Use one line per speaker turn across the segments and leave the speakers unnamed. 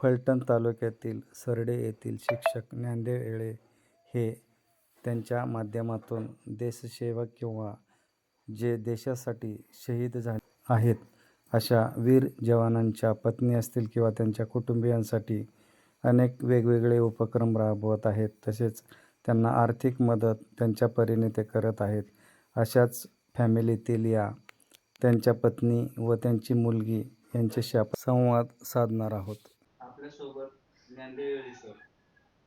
फलटण तालुक्यातील सरडे येथील शिक्षक ज्ञानदेव येळे हे त्यांच्या माध्यमातून देशसेवा किंवा जे देशासाठी शहीद झाले आहेत अशा वीर जवानांच्या पत्नी असतील किंवा त्यांच्या कुटुंबियांसाठी अनेक वेगवेगळे उपक्रम राबवत आहेत तसेच त्यांना आर्थिक मदत त्यांच्या परीने ते करत आहेत. अशाच फॅमिलीतील या त्यांच्या पत्नी व त्यांची मुलगी यांच्याशी आपण संवाद साधणार आहोत.
आपल्यासोबत ज्ञानदेव सर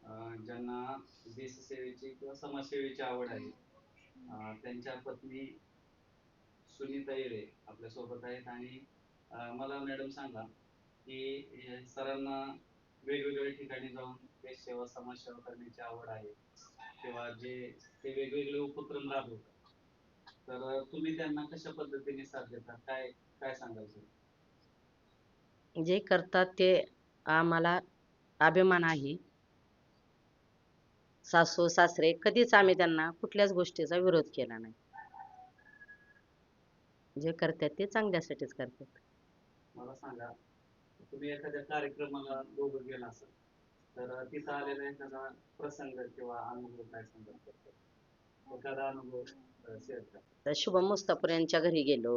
ज्यांना ज्यांना देशसेवेची किंवा समाजसेवेची आवड आहे. त्यांच्या पत्नी सुनीता येळे आपल्यासोबत आहेत आणि मला मॅडम सांगा की सरांना वेगवेगळ्या ठिकाणी जाऊन देशसेवा समाजसेवा करण्याची आवड आहे किंवा जे ते वेगवेगळे उपक्रम राबवतात. तर तुम्ही त्यांना कशा पद्धतीने साथ देता? काय काय सांगाल सर
जे करतात ते आम्हाला अभिमान आहे. सासू सासरे कधीच आम्ही त्यांना कुठल्याच गोष्टीचा विरोध केला नाही. जे करतात ते चांगल्यासाठीच करतात.
मला सांगा तुम्ही एखाद्या कार्यक्रमाला दोघं गेला असाल तर तिथं आलेला एखादा प्रसंग किंवा अनुभव काय एखादा अनुभव शेअर करा.
तर शुभम मुस्तापूर यांच्या घरी गेलो.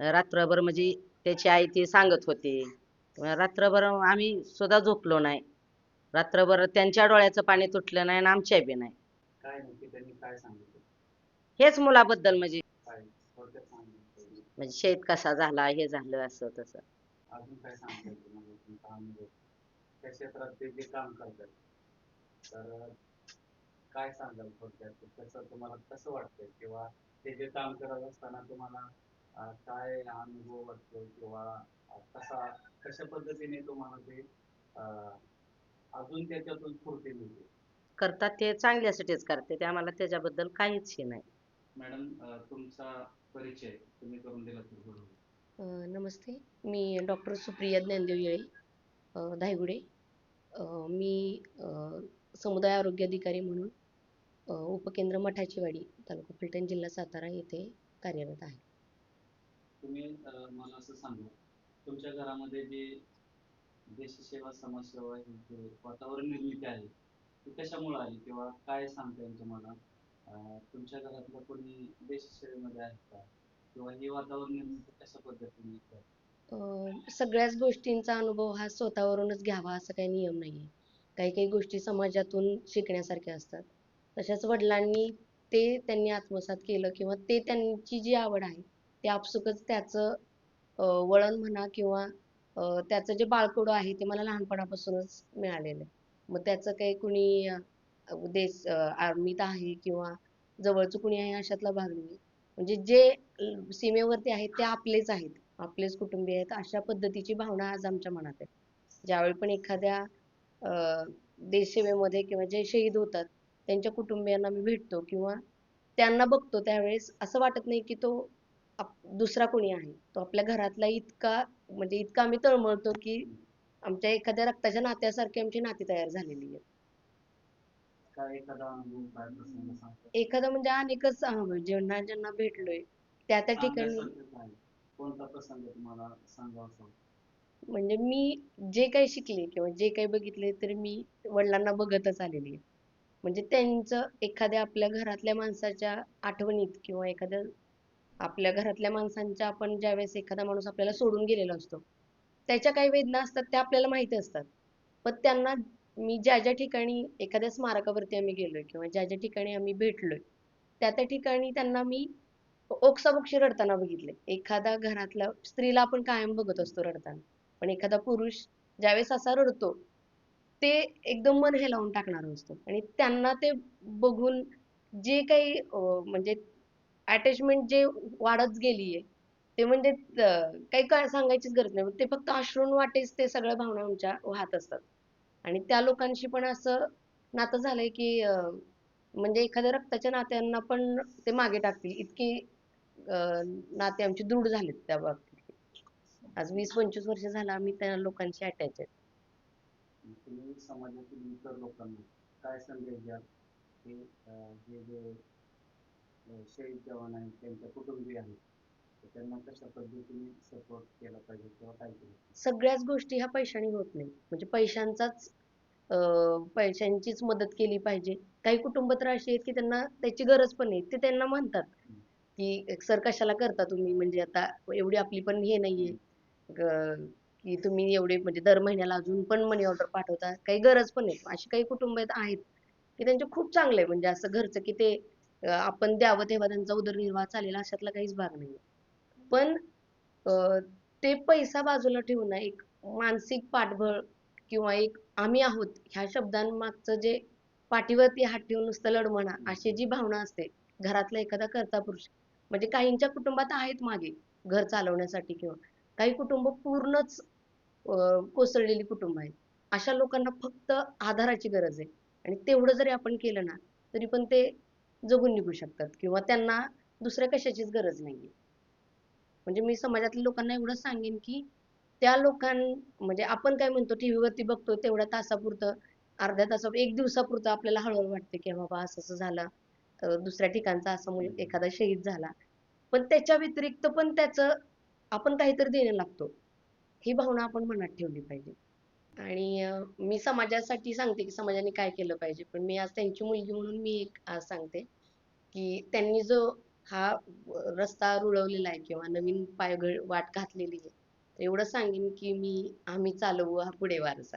रात्रभर म्हणजे त्याची आई ती सांगत होती रात्रभर आम्ही सुद्धा झोपलो नाही. रात्रभर त्यांच्या डोळ्याचं पाणी तुटलं नाही आणि आमच्या बी नाही.
काय नक्की त्यांनी काय सांगितलं?
हेच मुलाबद्दल म्हणजे
काय थोडक्यात सांगितलं?
म्हणजे शेत कसा झाला हे झालं असं तसं.
अजून काय सांगता येईल तुम्हाला तुमचा अनुभव त्या क्षेत्रात ते जे काम करतात तर काय सांगाल थोडक्यात? कसं तुम्हाला कसं वाटतंय? किंवा ते जे काम करत असताना तुम्हाला अं, काय अनुभव वाटतो किंवा कसा कशा पद्धतीने तुम्हाला ते अं, अजून त्याच्यातून स्फूर्ती मिळते?
करतात ते चांगल्यासाठीच करते. ते आम्हाला त्याच्याबद्दल काहीच हे नाही.
मॅडम तुमचा परिचय तुम्ही करून दिला तर बरं होईल.
अ, नमस्ते. मी डॉक्टर सुप्रिया ज्ञानदेव येळे अ, धायगुडे. अ, मी अ, समुदाय आरोग्य अधिकारी म्हणून अ, उपकेंद्र मठाची वाडी तालुका फलटण जिल्हा सातारा येथे कार्यरत आहे.
तुम्ही मला असं सांगा तुमच्या घरामध्ये जे देशसेवा समाजसेवा ही जे वातावरण निर्मिती आहे ती कशामुळे आली? किंवा काय सांगता येईल तुम्हाला? तुमच्या घरातलं कोणी देशसेवेमध्ये आहे का? किंवा हे वातावरण निर्मिती कशा पद्धतीने होते?
सगळ्याच गोष्टींचा अनुभव हा स्वतःवरूनच घ्यावा असा काही नियम नाही काही काही गोष्टी समाजातून शिकण्यासारख्या असतात. तशाच वडिलांनी ते त्यांनी आत्मसात केलं किंवा ते त्यांची जी आवड आहे ते आपसुकच त्याचं वळण म्हणा किंवा त्याचं जे बाळकडू आहे ते मला लहानपणापासूनच मिळालेलं आहे. मग त्याचं काही कुणी देश आर्मीत आहे किंवा जवळचं कुणी आहे अशातला भाग नाही. म्हणजे जे सीमेवरती आहेत ते आपलेच आहेत. आपलेच कुटुंबीय आहेत. अशा पद्धतीची भावना आज आमच्या मनात आहे. ज्यावेळी पण एखाद्या देशसेवेमध्ये किंवा जे शहीद होतात त्यांच्या कुटुंबियांना मी भेटतो किंवा त्यांना बघतो त्यावेळेस असं वाटत नाही की तो दुसरा कोणी आहे. तो आपल्या घरातला इतका म्हणजे इतका आम्ही तळमळतो की आमच्या एखाद्या रक्ताच्या नात्यासारखी आमची नाती तयार झालेली आहेत
एखादा
म्हणजे अनेकच अनुभव ज्यांना ज्यांना भेटलोय त्या त्या ठिकाणी? म्हणजे मी जे काही शिकले किंवा जे काही बघितले तर मी वडिलांना बघतच आलेली आहे. म्हणजे त्यांचं एखाद्या आपल्या घरातल्या माणसाच्या आठवणीत किंवा एखाद्या आपल्या घरातल्या माणसांच्या आपण ज्यावेळेस एखादा माणूस आपल्याला सोडून गेलेला असतो त्याच्या काही वेदना असतात त्या आपल्याला माहीत असतात. पण त्यांना मी ज्या ज्या ठिकाणी एखाद्या स्मारकावरती आम्ही गेलोय किंवा ज्या ज्या ठिकाणी आम्ही भेटलोय त्या त्या ठिकाणी त्यांना मी ओक्साबोक्शी रडताना बघितले. एखादा घरातला स्त्रीला आपण कायम बघत असतो रडताना. पण एखादा पुरुष ज्यावेळेस असा रडतो ते एकदम मन हे लावून टाकणार असतो. आणि त्यांना ते बघून जे काही अं, म्हणजे अटॅचमेंट जे वाढत गेलीये ते म्हणजे काही काय सांगायचीच गरज नाही. ते फक्त अश्रून वाटेच ते सगळ्या भावना आमच्या वाहत असतात. आणि त्या लोकांशी पण असं नातं झालंय की अं, म्हणजे एखाद्या रक्ताच्या नात्यांना पण ते मागे टाकतील. इतकी अं, नाते आमची दृढ झालेत त्या बाबतीत. आज वीस पंचवीस वर्ष झालं आम्ही त्या लोकांशी अटॅच
आहे समाजातील इतर लोकांना काय संदेश द्याल शहीद जवान आहेत त्यांच्या कुटुंबीय आहेत. तर त्यांना कशा पद्धतीने सपोर्ट केला पाहिजे किंवा काय केलं पाहिजे?
सगळ्याच गोष्टी ह्या पैशाने होत नाही. म्हणजे पैशांचाच अं, पैशांचीच मदत केली पाहिजे. काही कुटुंब तर अशी आहेत की त्यांना त्याची गरज पण नाही. ते त्यांना म्हणतात की सर कशाला करता तुम्ही? म्हणजे आता एवढी आपली पण हे नाहीये. की तुम्ही एवढे म्हणजे दर महिन्याला अजून पण मनी ऑर्डर पाठवता. काही गरज पण नाही. अशी काही कुटुंब आहेत की त्यांचे खूप चांगले आहे म्हणजे असं घरचं की ते आपण द्यावं तेव्हा त्यांचा उदरनिर्वाह चालेल अशातला काहीच भाग नाही पण ते पैसा बाजूला ठेवून ना एक मानसिक पाठबळ किंवा एक आम्ही आहोत ह्या शब्दांमागचं जे पाठीवरती हात ठेवून नुसतं लढ म्हणा अशी जी भावना असते घरातला एखादा कर्ता पुरुष म्हणजे काहींच्या कुटुंबात आहेत मागे घर चालवण्यासाठी किंवा काही कुटुंब पूर्णच कोसळलेली कुटुंब आहेत. अशा लोकांना फक्त आधाराची गरज आहे. आणि तेवढं जरी आपण केलं ना तरी पण ते जगून निघू शकतात किंवा त्यांना दुसऱ्या कशाचीच गरज नाहीये. म्हणजे मी समाजातल्या लोकांना एवढं सांगेन की त्या लोकां म्हणजे आपण काय म्हणतो टीव्ही वरती बघतो तेवढ्या तासापुरतं अर्ध्या तासा एक दिवसापुरतं आपल्याला हळहळ वाटते की बाबा असं असं झालं दुसऱ्या ठिकाणचा असा मुल एखादा शहीद झाला. पण त्याच्या व्यतिरिक्त पण त्याचं आपण काहीतरी देणं लागतो. ही भावना आपण मनात ठेवली पाहिजे. आणि मी समाजासाठी सांगते की समाजाने काय केलं पाहिजे. पण मी आज त्यांची मुलगी म्हणून मी एक आज सांगते की त्यांनी जो हा रस्ता रुळवलेला आहे किंवा नवीन पायघळ वाट घातलेली आहे एवढं सांगेन की मी आम्ही चालवू हा पुढे वारसा.